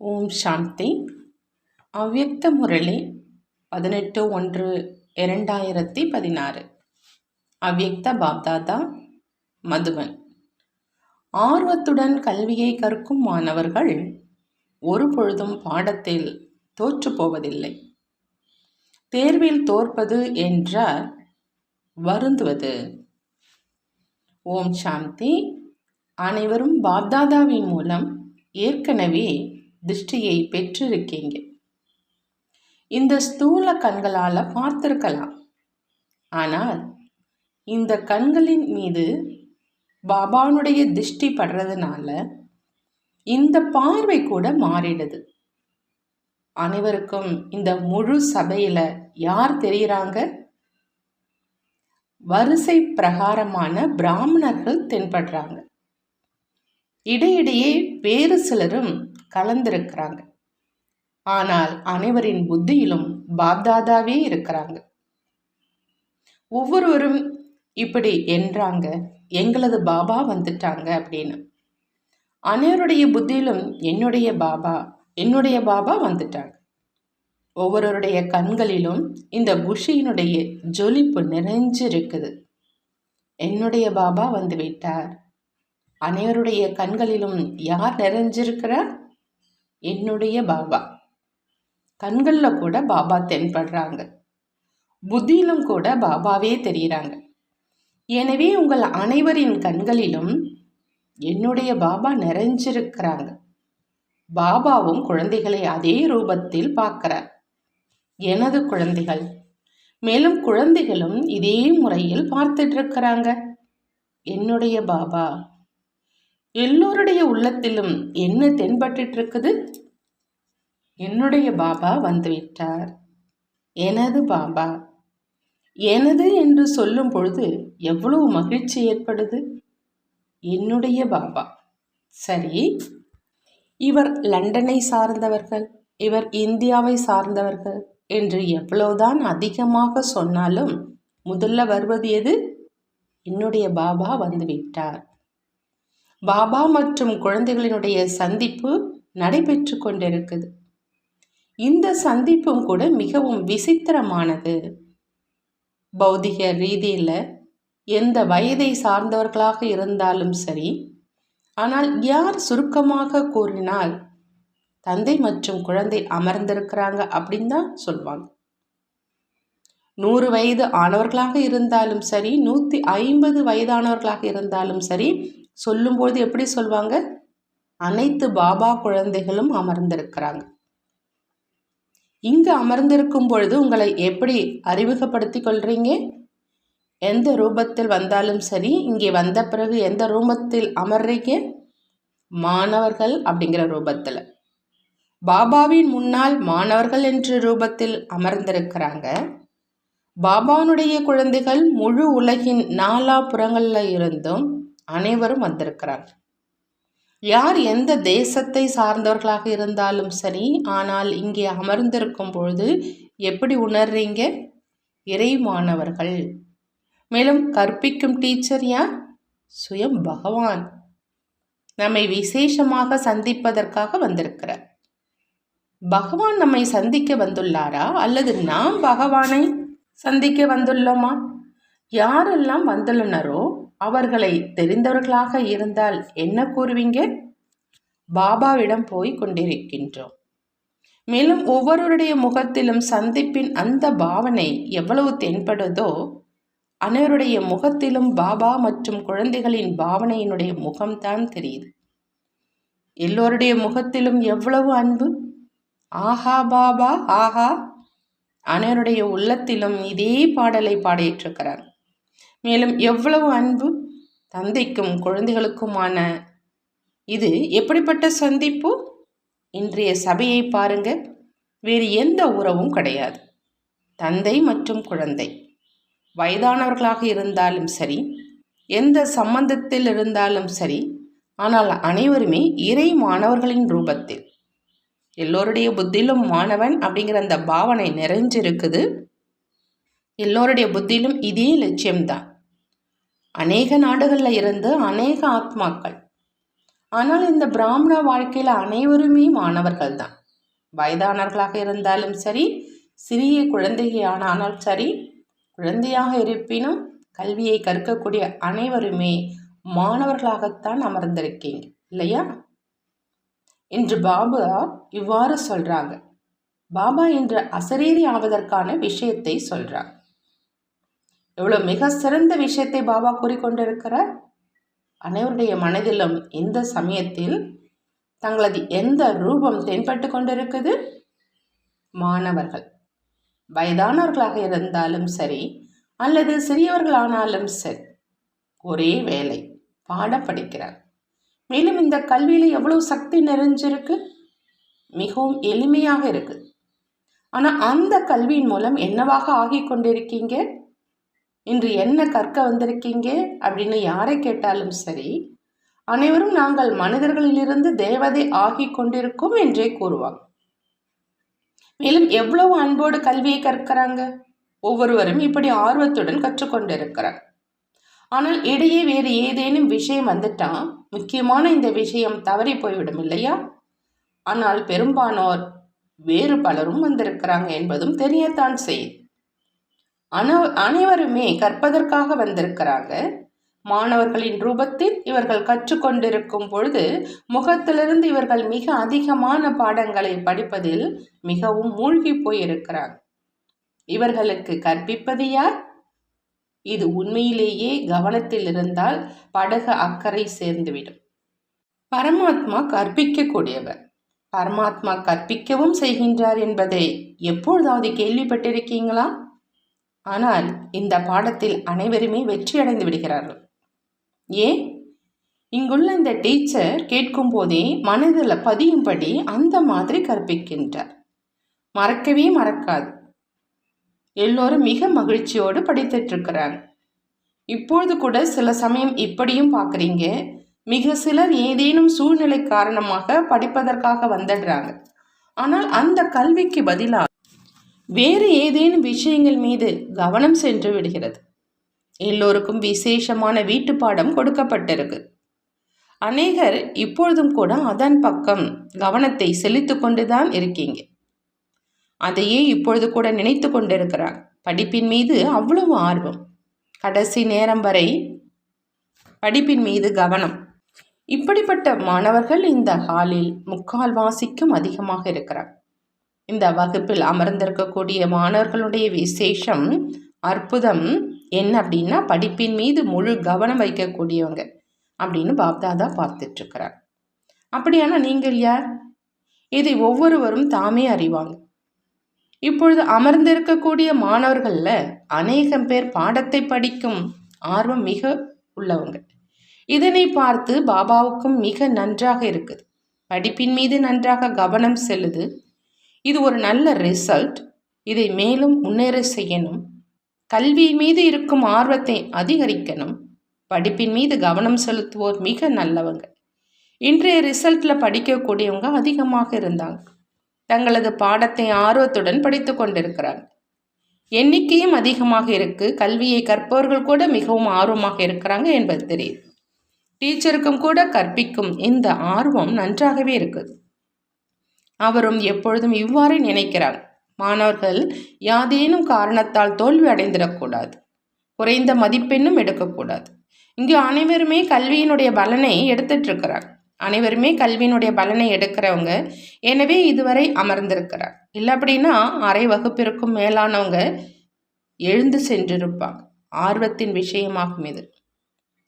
ஓம் சாந்தி. அவ்யக்த முரளி பதினெட்டு ஒன்று இரண்டாயிரத்தி பதினாறு. அவ்யக்த பாப்தாதா மதுவன். ஆர்வத்துடன் கல்வியை கற்கும் மாணவர்கள் ஒரு பொழுதும் பாடத்தில் தோற்று போவதில்லை. தேர்வில் தோற்பது என்றால் வருந்துவது. ஓம் சாந்தி. அனைவரும் பாப்தாதாவின் மூலம் ஏற்கனவே திருஷ்டியை பெற்றிருக்கீங்க. இந்த ஸ்தூல கண்களால் பார்த்துருக்கலாம். ஆனால் இந்த கண்களின் மீது பாபானுடைய திருஷ்டி படுறதுனால இந்த பார்வை கூட மாறிடுது. அனைவருக்கும் இந்த முழு சபையில் யார் தெரிகிறாங்க வரிசை பிரகாரமான பிராமணர்கள் தென்படுறாங்க. இடையிடையே வேறு சிலரும் கலந்திருக்கிறாங்க. ஆனால் அனைவரின் புத்தியிலும் பாப்தாதாவே இருக்கிறாங்க. ஒவ்வொருவரும் இப்படி என்றாங்க எங்களது பாபா வந்துட்டாங்க அப்படின்னு. அனைவருடைய புத்தியிலும் என்னுடைய பாபா என்னுடைய பாபா வந்துட்டாங்க. ஒவ்வொருவருடைய கண்களிலும் இந்த குஷியினுடைய ஜொலிப்பு நிறைஞ்சிருக்குது. என்னுடைய பாபா வந்து விட்டார். அனைவருடைய கண்களிலும் யார் நிறைஞ்சிருக்கிறார் என்னுடைய பாபா. கண்களில் கூட பாபா தென்படுறாங்க. புத்தியிலும் கூட பாபாவே தெரிகிறாங்க எனவே உங்கள் அனைவரின் கண்களிலும் என்னுடைய பாபா நிறைஞ்சிருக்கிறாங்க. பாபாவும் குழந்தைகளை அதே ரூபத்தில் பார்க்கிறார். எனது குழந்தைகள் மேலும் குழந்தைகளும் இதே முறையில் பார்த்துட்டு இருக்கிறாங்க. என்னுடைய பாபா எல்லோருடைய உள்ளத்திலும் என்ன தென்பட்டு இருக்குது என்னுடைய பாபா வந்துவிட்டார் எனது பாபா. எனது என்று சொல்லும் பொழுது எவ்வளவு மகிழ்ச்சி ஏற்படுது? என்னுடைய பாபா. சரி இவர் லண்டனை சார்ந்தவர்கள் இவர் இந்தியாவை சார்ந்தவர்கள் என்று எவ்வளவுதான் அதிகமாக சொன்னாலும் முதல்ல வருவது எது? என்னுடைய பாபா வந்துவிட்டார் பாபா மற்றும் குழந்தைகளினுடைய சந்திப்பு நடைபெற்று கொண்டிருக்குது. இந்த சந்திப்பும் கூட மிகவும் விசித்திரமானது. பௌதிக ரீதியில் எந்த வயதை சார்ந்தவர்களாக இருந்தாலும் சரி ஆனால் யார் சுருக்கமாக கூறினால் தந்தை மற்றும் குழந்தை அமர்ந்திருக்கிறாங்க அப்படின்னு தான் சொல்லுவாங்க நூறு வயது ஆனவர்களாக இருந்தாலும் சரி நூற்றி ஐம்பது வயதானவர்களாக இருந்தாலும் சரி சொல்லும்போது எப்படி சொல்லுவாங்க அனைத்து பாபா குழந்தைகளும் அமர்ந்திருக்கிறாங்க. இங்கு அமர்ந்திருக்கும் பொழுது உங்களை எப்படி அறிமுகப்படுத்தி கொள்றீங்க? எந்த ரூபத்தில் வந்தாலும் சரி இங்கே வந்த பிறகு எந்த ரூபத்தில் அமர்றீங்க? மாணவர்கள் அப்படிங்கிற ரூபத்தில். பாபாவின் முன்னால் மாணவர்கள் என்ற ரூபத்தில் அமர்ந்திருக்கிறாங்க. பாபானுடைய குழந்தைகள் முழு உலகின் நாலா புறங்களில் இருந்தும் அனைவரும் வந்திருக்கிறார் யார் எந்த தேசத்தை சார்ந்தவர்களாக இருந்தாலும் சரி ஆனால் இங்கே அமர்ந்திருக்கும் பொழுது எப்படி உணர்றீங்க? இறை மாணவர்கள் மேலும் கற்பிக்கும் டீச்சர் யார்? சுயம் பகவான். நம்மை விசேஷமாக சந்திப்பதற்காக வந்திருக்கிறார். பகவான் நம்மை சந்திக்க வந்துள்ளாரா? அல்லது நாம் பகவானை சந்திக்க வந்துள்ளோமா? யாரெல்லாம் வந்துள்ளனரோ அவர்களை தெரிந்தவர்களாக இருந்தால் என்ன கூறுவீங்க? பாபாவிடம் போய் கொண்டிருக்கின்றோம். மேலும் ஒவ்வொருவருடைய முகத்திலும் சந்திப்பின் அந்த பாவனை எவ்வளவு தென்படுதோ அனைவருடைய முகத்திலும் பாபா மற்றும் குழந்தைகளின் பாவனையினுடைய முகம்தான் தெரியுது. எல்லோருடைய முகத்திலும் எவ்வளவு அன்பு? ஆஹா பாபா ஆஹா! அனைவருடைய உள்ளத்திலும் இதே பாடலை பாடிட்டிருக்கிறார் மேலும் எவ்வளவு அன்பு தந்தைக்கும் குழந்தைகளுக்குமான இது எப்படிப்பட்ட சந்திப்பு? இன்றைய சபையை பாருங்க. வேறு எந்த உறவும் கிடையாது. தந்தை மற்றும் குழந்தை. வயதானவர்களாக இருந்தாலும் சரி எந்த சம்பந்தத்தில் இருந்தாலும் சரி ஆனால் அனைவருமே இறை மாணவர்களின் ரூபத்தில். எல்லோருடைய புத்தியிலும் மாணவன் அப்படிங்கிற அந்த பாவனை நிறைஞ்சிருக்குது. எல்லோருடைய புத்தியிலும் இதே லட்சியம்தான். அநேக நாடுகளில் இருந்து அநேக ஆத்மாக்கள். ஆனால் இந்த பிராமண வாழ்க்கையில் அனைவருமே மாணவர்கள் தான் வயதானவர்களாக இருந்தாலும் சரி சிறிய குழந்தையானாலும் சரி குழந்தையாக இருப்பினும் கல்வியை கற்கக்கூடிய அனைவருமே மாணவர்களாகத்தான் அமர்ந்திருக்கீங்க இல்லையா? என்று பாபா இவ்வாறு சொல்றாங்க. பாபா இன்று அசரீரி ஆவதற்கான விஷயத்தை சொல்கிறாங்க எவ்வளோ மிக சிறந்த விஷயத்தை பாபா கூறிக்கொண்டிருக்கிறார். அனைவருடைய மனதிலும் இந்த சமயத்தில் தங்களது எந்த ரூபம் தென்பட்டு கொண்டிருக்குது? மாணவர்கள். வயதானவர்களாக இருந்தாலும் சரி அல்லது சிறியவர்களானாலும் சரி ஒரே வேலை பாடம் படிக்கிறார். மேலும் இந்த கல்வியில் எவ்வளவு சக்தி நிறைஞ்சிருக்கு? மிகவும் எளிமையாக இருக்கு. ஆனால் அந்த கல்வியின் மூலம் என்னவாக ஆகி கொண்டிருக்கீங்க? இன்று என்ன கற்க வந்திருக்கீங்க? அப்படின்னு யாரை கேட்டாலும் சரி அனைவரும் நாங்கள் மனிதர்களிலிருந்து தேவதை ஆகி கொண்டிருக்கோம் என்றே கூறுவாங்க மேலும் எவ்வளவு அன்போடு கல்வியை கற்கிறாங்க? ஒவ்வொருவரும் இப்படி ஆர்வத்துடன் கற்றுக்கொண்டிருக்கிறார். ஆனால் இடையே வேறு ஏதேனும் விஷயம் வந்துட்டா முக்கியமான இந்த விஷயம் தவறி போய்விடும் இல்லையா? ஆனால் பெரும்பானோர் வேறு பலரும் வந்திருக்கிறாங்க என்பதும் தெரியத்தான் செய்யும் அன அனைவருமே கற்பதற்காக வந்திருக்கிறாங்க. மாணவர்களின் ரூபத்தில் இவர்கள் கற்றுக்கொண்டிருக்கும் பொழுது முகத்திலிருந்து இவர்கள் மிக அதிகமான பாடங்களை படிப்பதில் மிகவும் மூழ்கி போயிருக்கிறார் இவர்களுக்கு கற்பிப்பது யார்? இது உண்மையிலேயே கவனத்தில் இருந்தால் படகு அக்கறை சேர்ந்துவிடும். பரமாத்மா கற்பிக்கக்கூடியவர். பரமாத்மா கற்பிக்கவும் செய்கின்றார் என்பதை எப்பொழுதாவது கேள்விப்பட்டிருக்கீங்களா? ஆனால் இந்த பாடத்தில் அனைவருமே வெற்றியடைந்து விடுகிறார்கள். ஏன் இங்குள்ள இந்த டீச்சர் கேட்கும் போதே மனதில் பதியும்படி அந்த மாதிரி கற்பிக்கின்றார். மறக்கவே மறக்காது. எல்லோரும் மிக மகிழ்ச்சியோடு படித்திட்டிருக்கிறாங்க இப்பொழுது கூட சில சமயம் இப்படியும் பார்க்குறீங்க. மிக சிலர் ஏதேனும் சூழ்நிலை காரணமாக படிப்பதற்காக வந்துடுறாங்க. ஆனால் அந்த கல்விக்கு பதிலாக வேறு ஏதேனும் விஷயங்கள் மீது கவனம் சென்று விடுகிறது. எல்லோருக்கும் விசேஷமான வீட்டு பாடம் கொடுக்கப்பட்டிருக்கு. அநேகர் இப்பொழுதும் கூட அதன் பக்கம் கவனத்தை செலுத்து கொண்டுதான் இருக்கீங்க. அதையே இப்பொழுது கூட நினைத்து கொண்டிருக்கிறார். படிப்பின் மீது அவ்வளவு ஆர்வம். கடைசி நேரம் வரை படிப்பின் மீது கவனம். இப்படிப்பட்ட மாணவர்கள் இந்த ஹாலில் முக்கால் வாசிக்கும் அதிகமாக இருக்கிறார். இந்த வகுப்பில் அமர்ந்திருக்கக்கூடிய மாணவர்களுடைய விசேஷம் அற்புதம் என்ன அப்படின்னா படிப்பின் மீது முழு கவனம் வைக்கக்கூடியவங்க அப்படின்னு பாப்தாதா பார்த்துட்ருக்கிறார். அப்படியானா நீங்கள் யார்? இதை ஒவ்வொருவரும் தாமே அறிவாங்க. இப்பொழுது அமர்ந்திருக்கக்கூடிய மாணவர்களில் அநேகம் பேர் பாடத்தை படிக்கும் ஆர்வம் மிக உள்ளவங்க. இதனை பார்த்து பாபாவுக்கும் மிக நன்றாக இருக்குது. படிப்பின் மீது நன்றாக கவனம் செல்லுது. இது ஒரு நல்ல ரிசல்ட் இதை மேலும் முன்னேற செய்யணும். கல்வி மீது இருக்கும் ஆர்வத்தை அதிகரிக்கணும். படிப்பின் மீது கவனம் செலுத்துவோர் மிக நல்லவங்க. இன்றைய ரிசல்ட்டில் படிக்கக்கூடியவங்க அதிகமாக இருந்தாங்க. தங்களது பாடத்தை ஆர்வத்துடன் படித்து கொண்டிருக்கிறாங்க. எண்ணிக்கையும் அதிகமாக இருக்குது கல்வியை கற்பவர்கள் கூட மிகவும் ஆர்வமாக இருக்கிறாங்க என்பது தெரியுது. டீச்சருக்கும் கூட கற்பிக்கும் இந்த ஆர்வம் நன்றாகவே இருக்குது. அவரும் எப்பொழுதும் இவ்வாறு நினைக்கிறார். மாணவர்கள் யாதேனும் காரணத்தால் தோல்வி அடைந்திடக்கூடாது. குறைந்த மதிப்பெண்ணும் எடுக்கக்கூடாது. இங்கு அனைவருமே கல்வியினுடைய பலனை எடுத்துட்டு இருக்கிறார் அனைவருமே கல்வியினுடைய பலனை எடுக்கிறவங்க எனவே இதுவரை அமர்ந்திருக்கிறார். இல்லை அப்படின்னா அரை வகுப்பிற்கும் மேலானவங்க எழுந்து சென்றிருப்பாங்க ஆர்வத்தின் விஷயமாகும் இது.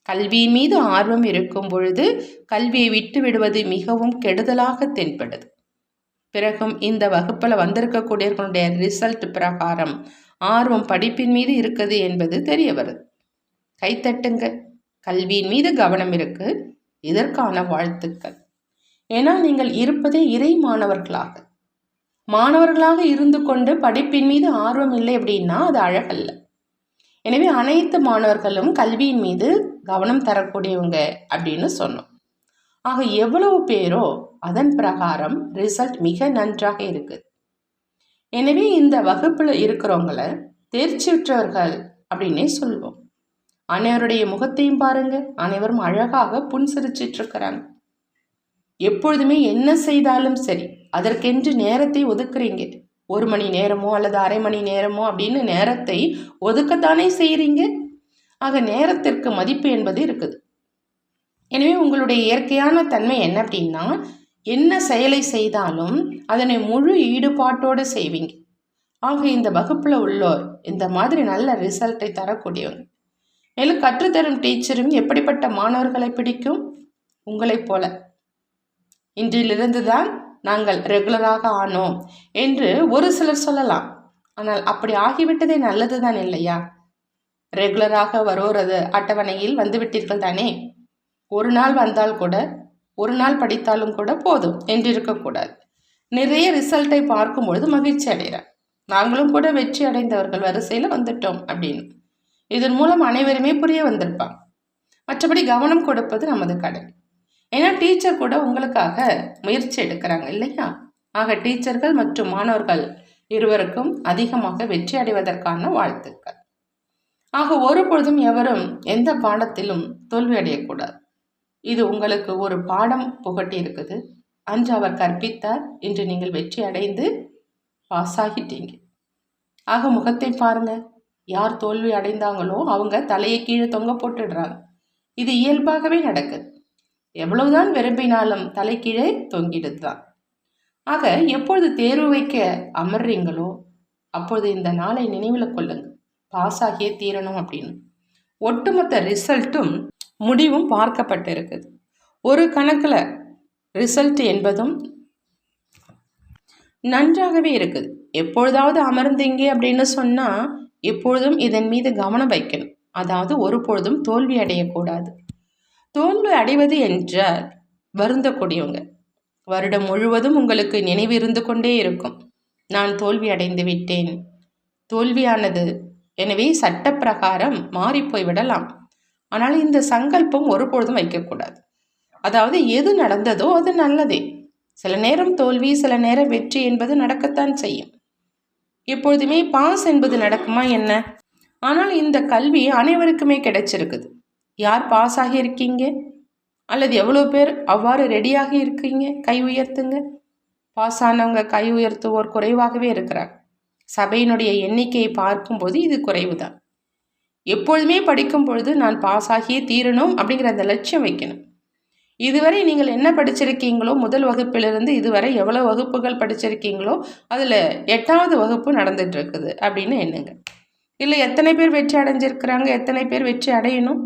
கல்வியின் மீது ஆர்வம் இருக்கும் பொழுது கல்வியை விட்டு விடுவது மிகவும் கெடுதலாக தென்படுது. பிறகும் இந்த வகுப்பில் வந்திருக்கக்கூடியவர்களுடைய ரிசல்ட் பிரகாரம் ஆர்வம் படிப்பின் மீது இருக்குது என்பது தெரிய வருது. கைத்தட்டுங்க கல்வியின் மீது கவனம் இருக்கு. இதற்கான வாழ்த்துக்கள். ஏன்னா நீங்கள் இருப்பதே இறை மாணவர்களாக. மாணவர்களாக இருந்து கொண்டு படிப்பின் மீது ஆர்வம் இல்லை அப்படின்னா அது அழகல்ல. எனவே அனைத்து மாணவர்களும் கல்வியின் மீது கவனம் தரக்கூடியவங்க அப்படின்னு சொன்னோம். ஆக எவ்வளவு பேரோ அதன் பிரகாரம் ரிசல்ட் மிக நன்றாக இருக்குது. எனவே இந்த வகுப்பில் இருக்கிறவங்கள தேர்ச்சியுற்றவர்கள் அப்படின்னே சொல்வோம். அனைவருடைய முகத்தையும் பாருங்க. அனைவரும் அழகாக புன்சிரிச்சிட்டு இருக்கிறாங்க எப்பொழுதுமே என்ன செய்தாலும் சரி அதற்கென்று நேரத்தை ஒதுக்குறீங்க. ஒரு மணி நேரமோ அல்லது அரை மணி நேரமோ அப்படின்னு நேரத்தை ஒதுக்கத்தானே செய்கிறீங்க ஆக நேரத்திற்கு மதிப்பு என்பது இருக்குது. எனவே உங்களுடைய இயற்கையான தன்மை என்ன அப்படின்னா என்ன செயலை செய்தாலும் அதனை முழு ஈடுபாட்டோடு செய்வீங்க. ஆக இந்த வகுப்பில் உள்ளோர் இந்த மாதிரி நல்ல ரிசல்ட்டை தரக்கூடியவங்க. மேலும் கற்றுத்தரும் டீச்சரும் எப்படிப்பட்ட மாணவர்களை பிடிக்கும்? உங்களைப் போல. இன்றிலிருந்து தான் நாங்கள் ரெகுலராக ஆனோம் என்று ஒரு சிலர் சொல்லலாம். ஆனால் அப்படி ஆகிவிட்டதே நல்லது தான் இல்லையா? ரெகுலராக வருவது அட்டவணையில் வந்துவிட்டீர்கள் தானே ஒரு நாள் வந்தால் கூட ஒரு நாள் படித்தாலும் கூட போதும் என்று இருக்கக்கூடாது நிறைய ரிசல்ட்டை பார்க்கும்பொழுது மகிழ்ச்சி அடைகிறேன் நாங்களும் கூட வெற்றி அடைந்தவர்கள் வரிசையில் வந்துட்டோம் அப்படின்னு. இதன் மூலம் அனைவருமே புரிய வந்திருப்பான் மற்றபடி கவனம் கொடுப்பது நமது கடை ஏன்னா டீச்சர் கூட உங்களுக்காக முயற்சி எடுக்கிறாங்க இல்லையா? ஆக டீச்சர்கள் மற்றும் மாணவர்கள் இருவருக்கும் அதிகமாக வெற்றி அடைவதற்கான வாழ்த்துக்கள். ஆக ஒரு பொழுதும் எவரும் எந்த பாடத்திலும் தோல்வி அடையக்கூடாது. இது உங்களுக்கு ஒரு பாடம் புகட்டி இருக்குது அன்று அவர் கற்பித்தார். இன்று நீங்கள் வெற்றி அடைந்து பாஸ் ஆகிட்டீங்க ஆக முகத்தை பாருங்க. யார் தோல்வி அடைந்தாங்களோ அவங்க தலையை கீழே தொங்க போட்டுடுறாங்க. இது இயல்பாகவே நடக்குது. எவ்வளவுதான் விரும்பினாலும் தலை கீழே தொங்கிடுது தான் ஆக எப்பொழுது தேர்வு வைக்க அமர்றீங்களோ அப்பொழுது இந்த நாளை நினைவில் கொள்ளுங்க. பாஸ் ஆகியே தீரணும் அப்படின்னு. ஒட்டுமொத்த ரிசல்ட்டும் முடிவும் பார்க்கப்பட்டிருக்குது. ஒரு கணக்கில் ரிசல்ட் என்பதும் நன்றாகவே இருக்குது. எப்பொழுதாவது அமர்ந்தீங்க அப்படின்னு சொன்னால் எப்பொழுதும் இதன் மீது கவனம் வைக்கணும். அதாவது ஒரு பொழுதும் தோல்வி அடையக்கூடாது. தோல்வி அடைவது என்றால் வருந்தக்கூடியவங்க. வருடம் முழுவதும் உங்களுக்கு நினைவு இருந்து கொண்டே இருக்கும். நான் தோல்வி அடைந்து விட்டேன். தோல்வியானது. எனவே சட்டப்பிரகாரம் மாறிப்போய் விடலாம். ஆனால் இந்த சங்கல்பம் ஒருபொழுதும் வைக்கக்கூடாது. அதாவது எது நடந்ததோ அது நல்லதே. சில நேரம் தோல்வி சில நேரம் வெற்றி என்பது நடக்கத்தான் செய்யும். எப்பொழுதுமே பாஸ் என்பது நடக்குமா என்ன? ஆனால் இந்த கல்வி அனைவருக்குமே கிடைச்சிருக்குது. யார் பாஸ் ஆகி இருக்கீங்க அல்லது எவ்வளோ பேர் அவ்வாறு ரெடியாகி இருக்கீங்க? கை உயர்த்துங்க. பாஸ் ஆனவங்க கை உயர்த்துவோர் குறைவாகவே இருக்கிறாங்க சபையினுடைய எண்ணிக்கையை பார்க்கும்போது இது குறைவு தான் எப்பொழுதுமே படிக்கும் பொழுது நான் பாஸ் ஆகியே தீரணும் அப்படிங்கிற அந்த லட்சியம் வைக்கணும். இதுவரை நீங்கள் என்ன படிச்சிருக்கீங்களோ முதல் வகுப்பிலிருந்து இதுவரை எவ்வளோ வகுப்புகள் படிச்சிருக்கீங்களோ அதில் எட்டாவது வகுப்பு நடந்துகிட்ருக்குது இருக்குது அப்படின்னு எண்ணுங்க. இல்லை எத்தனை பேர் வெற்றி அடைஞ்சிருக்கிறாங்க எத்தனை பேர் வெற்றி அடையணும்?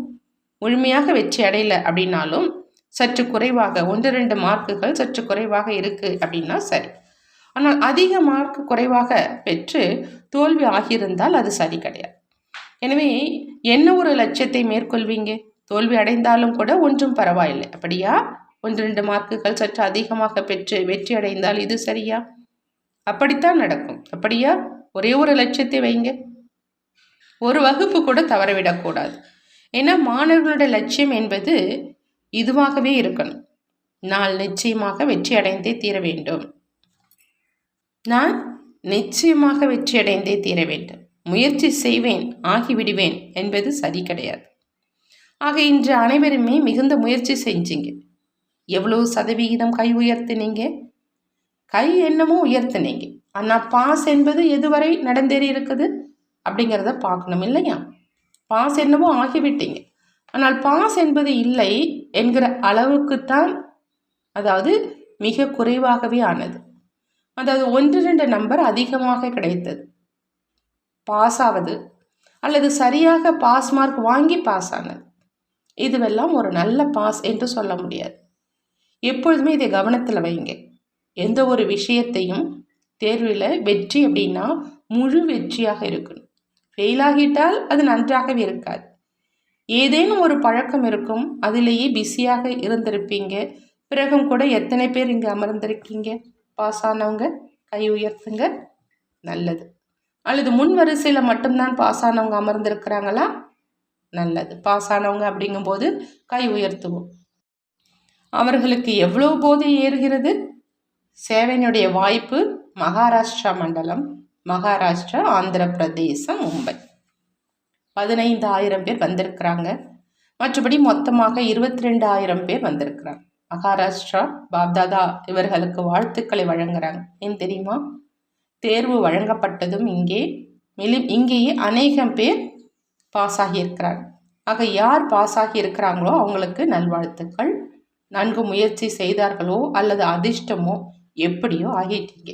முழுமையாக வெற்றி அடையலை அப்படின்னாலும் சற்று குறைவாக ஒன்று ரெண்டு மார்க்குகள் சற்று குறைவாக இருக்குது அப்படின்னா சரி. ஆனால் அதிக மார்க் குறைவாக பெற்று தோல்வி ஆகியிருந்தால் அது சரி கிடையாது. எனவே என்ன ஒரு லட்சியத்தை மேற்கொள்வீங்க? தோல்வி அடைந்தாலும் கூட ஒன்றும் பரவாயில்லை. அப்படியா? ஒன்று ரெண்டு மார்க்குகள் சற்று அதிகமாக பெற்று வெற்றி அடைந்தால் இது சரியா? அப்படித்தான் நடக்கும். அப்படியா? ஒரே ஒரு லட்சியத்தை வைங்க. ஒரு வகுப்பு கூட தவறவிடக்கூடாது ஏன்னா மாணவர்களுடைய லட்சியம் என்பது இதுவாகவே இருக்கணும். நான் நிச்சயமாக வெற்றி அடைந்தே தீர வேண்டும். நான் நிச்சயமாக வெற்றி அடைந்தே தீர வேண்டும். முயற்சி செய்வேன் ஆகிவிடுவேன் என்பது சரி கிடையாது. ஆக இன்று அனைவருமே மிகுந்த முயற்சி செஞ்சீங்க. எவ்வளோ சதவிகிதம் கை உயர்த்தினீங்க? கை என்னமோ உயர்த்தினீங்க. ஆனால் பாஸ் என்பது எதுவரை நடந்தேறி இருக்குது? அப்படிங்கிறத பார்க்கணும் இல்லையா? பாஸ் என்னவோ ஆகிவிட்டீங்க. ஆனால் பாஸ் என்பது இல்லை என்கிற அளவுக்குத்தான் அதாவது மிக குறைவாகவே ஆனது. அதாவது ஒன்று ரெண்டு நம்பர் அதிகமாக கிடைத்தது. பாஸ் ஆவது அல்லது சரியாக பாஸ் மார்க் வாங்கி பாஸ் ஆனது. இதுவெல்லாம் ஒரு நல்ல பாஸ் என்று சொல்ல முடியாது. எப்பொழுதுமே இதை கவனத்தில் வைங்க. எந்த ஒரு விஷயத்தையும் தேர்வில் வெற்றி அப்படின்னா முழு வெற்றியாக இருக்கணும். ஃபெயில் ஆகிட்டால் அது நன்றாகவே இருக்காது. ஏதேனும் ஒரு பழக்கம் இருக்கும். அதிலேயே பிஸியாக இருந்திருப்பீங்க. பிறகும் கூட எத்தனை பேர் இங்கே அமர்ந்திருக்கீங்க? பாஸ் ஆனவங்க கை உயர்த்துங்க. நல்லது. அல்லது முன் வரிசையில் மட்டும்தான் பாஸ் ஆனவங்க அமர்ந்திருக்கிறாங்களா? நல்லது. பாஸ் ஆனவங்க அப்படிங்கும்போது கை உயர்த்துவோம். அவர்களுக்கு எவ்வளோ போதை ஏறுகிறது? சேவையினுடைய வாய்ப்பு மகாராஷ்டிரா மண்டலம் மகாராஷ்டிரா ஆந்திர பிரதேசம் மும்பை. பதினைந்து ஆயிரம் பேர் வந்திருக்கிறாங்க. மற்றபடி மொத்தமாக இருபத்தி ரெண்டு ஆயிரம் பேர் வந்திருக்கிறாங்க. மகாராஷ்டிரா பாப்தாதா இவர்களுக்கு வாழ்த்துக்களை வழங்குறாங்க. ஏன் தெரியுமா? தேர்வு வழங்கப்பட்டதும் இங்கே மேலும் இங்கேயே அநேகம் பேர் பாஸ் ஆகியிருக்கிறாங்க ஆக யார் பாஸ் ஆகியிருக்கிறாங்களோ அவங்களுக்கு நல்வாழ்த்துக்கள். நன்கு முயற்சி செய்தார்களோ அல்லது அதிர்ஷ்டமோ எப்படியோ ஆகிட்டீங்க.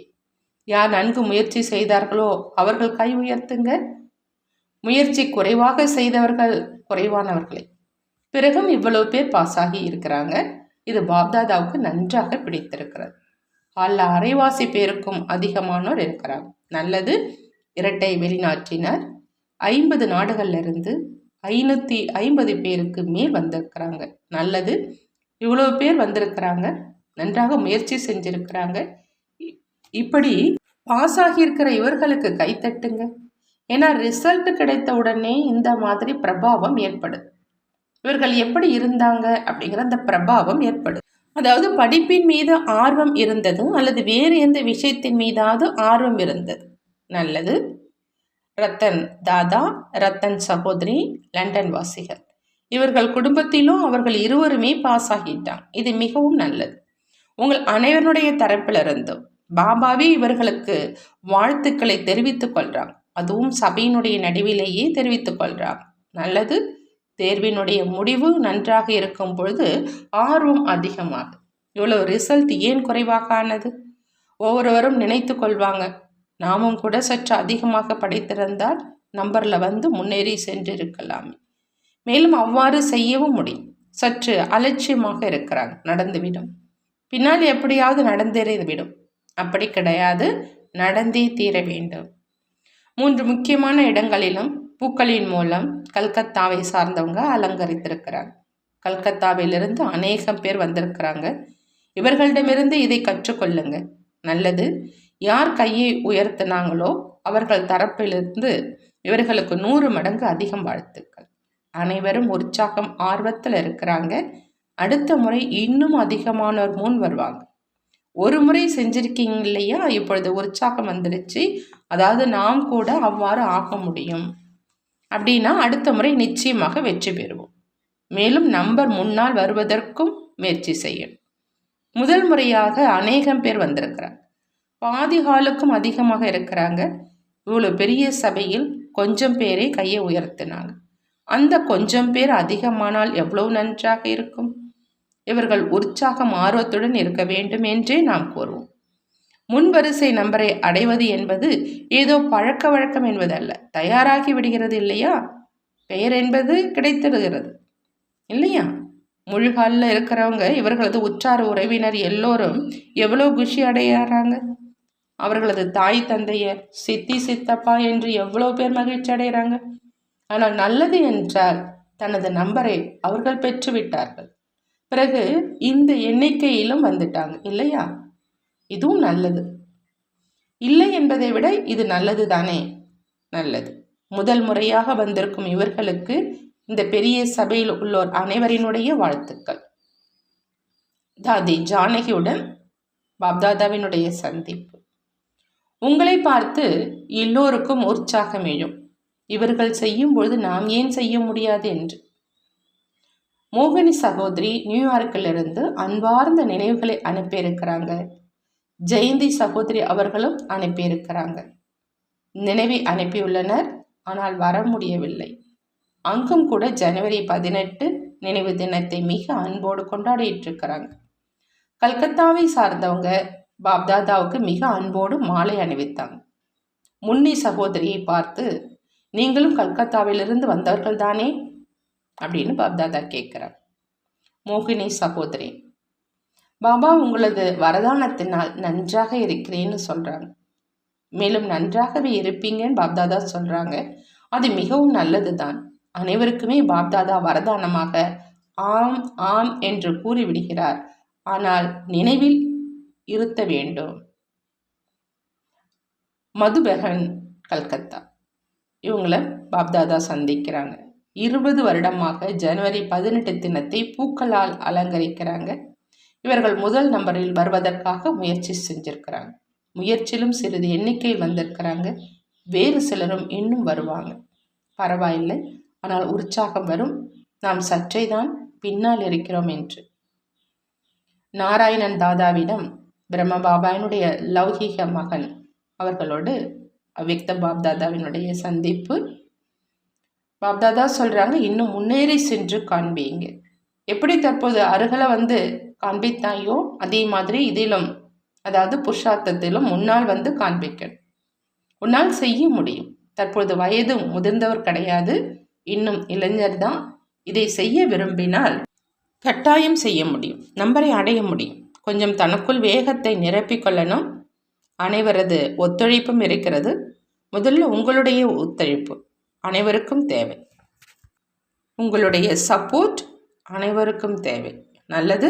யார் நன்கு முயற்சி செய்தார்களோ அவர்கள் கை உயர்த்துங்க. முயற்சி குறைவாக செய்தவர்கள் குறைவானவர்களே. பிறகும் இவ்வளவு பேர் பாஸ் ஆகி இருக்கிறாங்க. இது பாப்தாதாவுக்கு நன்றாக பிடித்திருக்கிறது. அல்ல அரைவாசி பேருக்கும் அதிகமானோர் இருக்கிறாங்க நல்லது இரட்டை வெளிநாட்டினர். ஐம்பது நாடுகள்லேருந்து ஐநூற்றி ஐம்பது பேருக்கு மேல் வந்திருக்கிறாங்க. நல்லது இவ்வளோ பேர் வந்திருக்கிறாங்க. நன்றாக முயற்சி செஞ்சுருக்கிறாங்க. இப்படி பாஸ் ஆகியிருக்கிற இவர்களுக்கு கைத்தட்டுங்க ஏன்னா ரிசல்ட் கிடைத்த உடனே இந்த மாதிரி பிரபாவம் ஏற்படுது இவர்கள் எப்படி இருந்தாங்க அப்படிங்கிற அந்த பிரபாவம் ஏற்படும். அதாவது படிப்பின் மீது ஆர்வம் இருந்தது அல்லது வேறு எந்த விஷயத்தின் மீதாவது ஆர்வம் இருந்தது. நல்லது. ரத்தன் தாதா ரத்தன் சகோதரி லண்டன் வாசிகள். இவர்கள் குடும்பத்திலும் அவர்கள் இருவருமே பாஸ் ஆகிட்டாங்க. இது மிகவும் நல்லது. உங்கள் அனைவருடைய தரப்பிலிருந்தும் பாபாவே இவர்களுக்கு வாழ்த்துக்களை தெரிவித்துக் கொள்றாங்க அதுவும் சபையினுடைய நடுவிலேயே தெரிவித்துக் கொள்றாங்க நல்லது. தேர்வினுடைய முடிவு நன்றாக இருக்கும் பொழுது ஆர்வம் அதிகமாகும். இவ்வளோ ரிசல்ட் ஏன் குறைவாக ஆனது? ஒவ்வொருவரும் நினைத்து கொள்வாங்க. நாமும் கூட சற்று அதிகமாக படித்திருந்தால் நம்பரில் வந்து முன்னேறி சென்றிருக்கலாமே. மேலும் அவ்வாறு செய்யவும் முடியும். சற்று அலட்சியமாக இருக்கிறாங்க. நடந்துவிடும். பின்னால் எப்படியாவது நடந்தேறிவிடும். அப்படி கிடையாது. நடந்தே தீர வேண்டும். மூன்று முக்கியமான இடங்களிலும் பூக்களின் மூலம் கல்கத்தாவை சார்ந்தவங்க அலங்கரித்திருக்கிறாங்க. கல்கத்தாவிலிருந்து அநேகம் பேர் வந்திருக்கிறாங்க. இவர்களிடமிருந்து இதை கற்றுக்கொள்ளுங்க. நல்லது. யார் கையை உயர்த்தினாங்களோ அவர்கள் தரப்பிலிருந்து இவர்களுக்கு நூறு மடங்கு அதிகம் வாழ்த்துக்கள். அனைவரும் உற்சாகம் ஆர்வத்தில் இருக்கிறாங்க. அடுத்த முறை இன்னும் அதிகமானோர் முன் வருவாங்க. ஒரு முறை செஞ்சிருக்கீங்க இல்லையா? இப்பொழுது உற்சாகம் வந்துடுச்சு. அதாவது நாம் கூட அவ்வாறு ஆக முடியும். அப்படின்னா அடுத்த முறை நிச்சயமாக வெற்றி பெறுவோம். மேலும் நம்பர் முன்னால் வருவதற்கும் முயற்சி செய்யணும். முதல் முறையாக அநேகம் பேர் வந்திருக்கிறாங்க பாதிகாலுக்கும் அதிகமாக இருக்கிறாங்க. இவ்வளோ பெரிய சபையில் கொஞ்சம் பேரே கையை உயர்த்தினாங்க. அந்த கொஞ்சம் பேர் அதிகமானால் எவ்வளவு நன்றாக இருக்கும்? இவர்கள் உற்சாகம் ஆர்வத்துடன் இருக்க வேண்டும் என்றே நாம் கூறுவோம். முன்வரிசை நம்பரை அடைவது என்பது ஏதோ பழக்க வழக்கம் என்பதல்ல. தயாராகி விடுகிறது இல்லையா? பெயர் என்பது கிடைத்திடுகிறது. இல்லையா? முழுகாலில் இருக்கிறவங்க இவர்களது உற்றார் உறவினர் எல்லோரும் எவ்வளோ குஷி அடையிறாங்க அவர்களது தாய் தந்தையர் சித்தி சித்தப்பா என்று எவ்வளோ பேர் மகிழ்ச்சி அடைகிறாங்க? ஆனால் நல்லது என்றால் தனது நம்பரை அவர்கள் பெற்றுவிட்டார்கள். பிறகு இந்த எண்ணிக்கையிலும் வந்துட்டாங்க. இல்லையா? இதுவும் நல்லது. இல்லை என்பதை விட இது நல்லது தானே? நல்லது. முதல் முறையாக வந்திருக்கும் இவர்களுக்கு இந்த பெரிய சபையில் உள்ளோர் அனைவரினுடைய வாழ்த்துக்கள். தாதி ஜானகியுடன் பாப்தாதாவினுடைய சந்திப்பு. உங்களை பார்த்து எல்லோருக்கும் உற்சாகம் எழும் இவர்கள் செய்யும் பொழுது நாம் ஏன் செய்ய முடியாது என்று. மோகினி சகோதரி நியூயார்க்கிலிருந்து அன்பார்ந்த நினைவுகளை அனுப்பியிருக்கிறாங்க. ஜெயந்தி சகோதரி அவர்களும் அனுப்பியிருக்கிறாங்க. நினைவை அனுப்பியுள்ளனர் ஆனால் வர முடியவில்லை. அங்கும் கூட ஜனவரி பதினெட்டு நினைவு தினத்தை மிக அன்போடு கொண்டாடிட்டு இருக்கிறாங்க கல்கத்தாவை சார்ந்தவங்க பாப்தாதாவுக்கு மிக அன்போடு மாலை அணிவித்தாங்க. முன்னி சகோதரியை பார்த்து நீங்களும் கல்கத்தாவிலிருந்து வந்தவர்கள் தானே அப்படின்னு பாப்தாதா கேட்குறார். மோகினி சகோதரி பாபா உங்களது வரதானத்தினால் நன்றாக இருக்கிறேன்னு சொல்கிறாங்க மேலும் நன்றாகவே இருப்பீங்கன்னு பாப்தாதா சொல்கிறாங்க அது மிகவும் நல்லது தான் அனைவருக்குமே பாப்தாதா வரதானமாக ஆம் ஆம் என்று கூறிவிடுகிறார். ஆனால் நினைவில் இருத்த வேண்டும். மதுபெகன் கல்கத்தா. இவங்களை பாப்தாதா சந்திக்கிறாங்க. இருபது வருடமாக ஜனவரி பதினெட்டு தினத்தை பூக்களால் அலங்கரிக்கிறாங்க. இவர்கள் முதல் நம்பரில் வருவதற்காக முயற்சி செஞ்சிருக்கிறாங்க. முயற்சியிலும் சிறிது எண்ணிக்கையில் வந்திருக்கிறாங்க. வேறு சிலரும் இன்னும் வருவாங்க. பரவாயில்லை. ஆனால் உற்சாகம் வரும். நாம் சற்றே தான் பின்னால் இருக்கிறோம் என்று. நாராயணன் தாதாவிடம் பிரம்ம பாபாவினுடைய லௌகீக மகன் அவர்களோடு அவ்யக்த பாப்தாதாவினுடைய சந்திப்பு. பாப்தாதா சொல்கிறாங்க இன்னும் முன்னேறி சென்று காண்பீங்க. எப்படி தற்போது அருகலை வந்து காண்பித்தாயோ அதே மாதிரி இதிலும் அதாவது புருஷார்த்தத்திலும் முன்னால் வந்து காண்பிக்கணும். உன்னால் செய்ய முடியும். தற்பொழுது வயது முதிர்ந்தவர் கிடையாது. இன்னும் இளைஞர் தான். இதை செய்ய விரும்பினால் கட்டாயம் செய்ய முடியும். நம்பரை அடைய முடியும். கொஞ்சம் தனக்குள் வேகத்தை நிரப்பிக்கொள்ளணும் அனைவரது ஒத்துழைப்பும் இருக்கிறது. முதல்ல உங்களுடைய ஒத்துழைப்பு. அனைவருக்கும் தேவை. உங்களுடைய சப்போர்ட் அனைவருக்கும் தேவை. நல்லது.